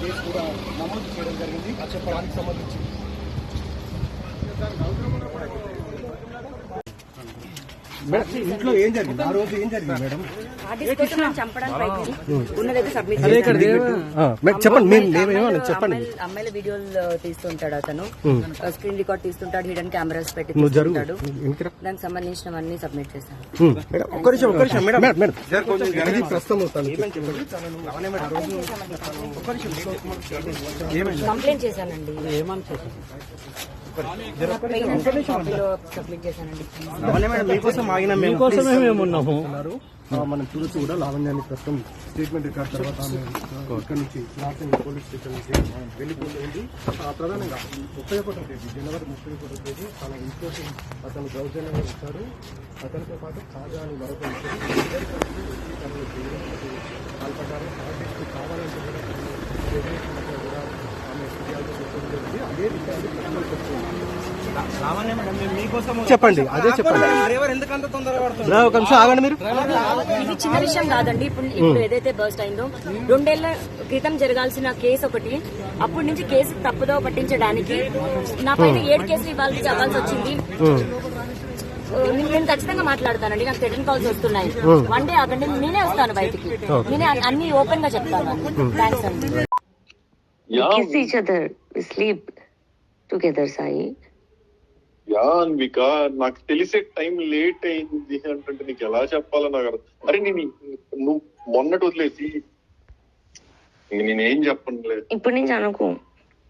Case కూడా నమోదు చేయడం జరిగింది. ఆ చెప్పడానికి సంబంధించి. మేడం ఇంట్లో ఏం జరిగింది? ఆ రోజు ఏం జరిగింది మేడం? చెప్పండి మేమేమో చెప్పండి. అమ్మాయిలు- వీడియోలు తీస్తుంటాడు అతను. స్క్రీన్ రికార్డ్ తీస్తుంటాడు హిడెన్ కెమెరాస్ పెట్టి రా. దానికి సంబంధించినవన్నీ సబ్మిట్ చేశాను కంప్లైంట్ చేశానండి. కాపీలో మీకోసమే మేము ఉన్నాము మనం చూడొచ్చు కూడా లావణ్యాన్ని ప్రస్తుతం ట్రీట్మెంట్ రికార్డ్ తర్వాత ఇక్కడ నుంచి నార్సింగ్ పోలీస్ స్టేషన్ నుంచి వెళ్ళిపోయింది ఆ, ప్రధానంగా ముప్పై ఒకటో తేదీ జనవరి ముప్పై ఒకటో తేదీ తన ఇంట్లోకి అతను దౌర్జన్యంగా ఇచ్చాడు అతనితో పాటు కాజా అని మరొక వ్యక్తి ఇద్దరు కలిసి వచ్చి తనను పాల్పడ్డారు ఆర్టిస్ట్ కావాలంటే కూడా తనను బెదిరించినట్లు కూడా ఆమె ఫిర్యాదు చేయడం జరిగింది అదే విషయాన్ని ప్రజలకు చెప్తుంది చెప్పండి అదే చెప్పండి. బ్రో, ఒక నిమిషం ఆగండి మీరు. ఇది చిన్న విషయం కాదండి ఇప్పుడు ఇప్పుడు ఏదైతే బర్స్ట్ అయిందో రెండేళ్ళ క్రితం జరగాల్సిన కేసు ఒకటి అప్పటి నుంచి కేసు తప్పుదో పట్టించడానికి నా పైన ఏడు కేసులు ఇవ్వాల్సి చదవాల్సి వచ్చింది. నేను ఖచ్చితంగా మాట్లాడతానండి నాకు రిటర్న్ కాల్స్ వస్తున్నాయి. వన్ డే ఆగండి నేనే వస్తాను బయటికి. నేనే అన్ని ఓపెన్గా చెప్తాను. థ్యాంక్స్ అండి. Yeah kiss each other, we sleep together, Sai. Yeah Anvika నాకు తెలిసే టైం లేట్ అయింది అంటే నీకు ఎలా చెప్పాలో నాకు అర్థం అరే నేను నువ్వు మొన్నటి వదిలేసి నేనేం చెప్పనులే. ఇప్పుడు నుంచి అనుకో.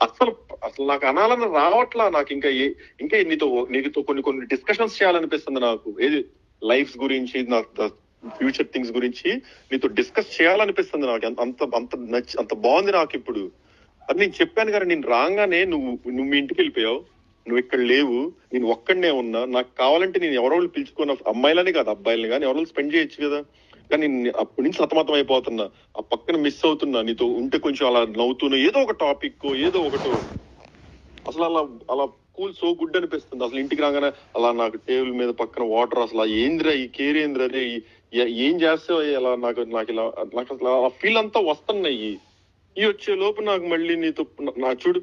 అసలు అసలు నాకు అనాలని రావట్లా నాకు ఇంకా ఏ ఇంకా నీతో నీతో కొన్ని కొన్ని డిస్కషన్స్ చేయాలనిపిస్తుంది నాకు. ఏది? లైఫ్ గురించి నాకు ఫ్యూచర్ థింగ్స్ గురించి నీతో డిస్కస్ చేయాలనిపిస్తుంది నాకు. అంత- అంత అంత నచ్చి అంత బాగుంది నాకు ఇప్పుడు. అది నేను చెప్పాను కదా నేను రాగానే నువ్వు నువ్వు మీ ఇంటికి వెళ్ళిపోయావు. నువ్వు ఇక్కడ లేవు నేను ఒక్కడనే ఉన్నా నాకు కావాలంటే నేను ఎవరో పిలుచుకున్న అమ్మాయిలని కాదు అబ్బాయిలని కానీ ఎవరో స్పెండ్ చేయొచ్చు కదా. కానీ నేను అప్పటి నుంచి సతమతం అయిపోతున్నా ఆ పక్కన మిస్ అవుతున్నా నీతో ఉంటే కొంచెం అలా నవ్వుతున్నా ఏదో ఒక టాపిక్ ఏదో ఒకటో. అసలు అలా అలా కూల్ సో గుడ్ అనిపిస్తుంది. అసలు ఇంటికి రాగానే అలా నాకు టేబుల్ మీద పక్కన వాటర్ అసలు ఆ ఏంద్రా ఈ కేర్ ఏంద్రా రే ఏం చేస్తావు అలా నాకు నాకు ఇలా నాకు అసలు ఆ ఫీల్ అంతా వస్తున్నాయి. ఈ వచ్చే లోపు నాకు మళ్ళీ నీతో నా చూడు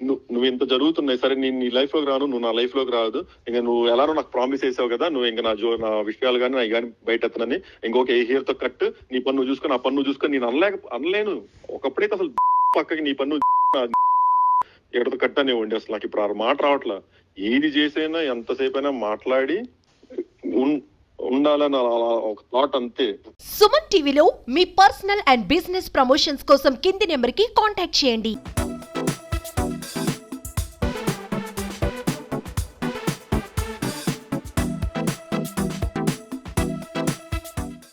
నువ్వు నువ్వు ఇంత జరుగుతున్నాయి. సరే నేను నీ లైఫ్లోకి రాను నువ్వు నా లైఫ్లోకి రాదు ఇంకా నువ్వు ఎలానో నాకు ప్రామిస్ చేసావు కదా నువ్వు ఇంకా నా జో నా విషయాలు కానీ నా కానీ బయట ఎత్తనని ఇంకొక ఏ హియర్తో కట్ నీ పన్ను చూసుకొని ఆ పన్ను చూసుకొని నేను అనలేక అనలేను. ఒకప్పుడైతే అసలు పక్కకి నీ పన్ను ఎక్కడతో కట్ అనే ఉండి అసలు. నాకు ఇప్పుడు ఆ మాట రావట్లా. ఏది చేసైనా ఎంతసేపు అయినా మాట్లాడి ఉండాలని అలా ఒక థాట్ అంతే. సుమన్ టీవీలో మీ పర్సనల్ అండ్ బిజినెస్ ప్రమోషన్స్ కోసం కింది నెంబర్కి కాంటాక్ట్ చేయండి.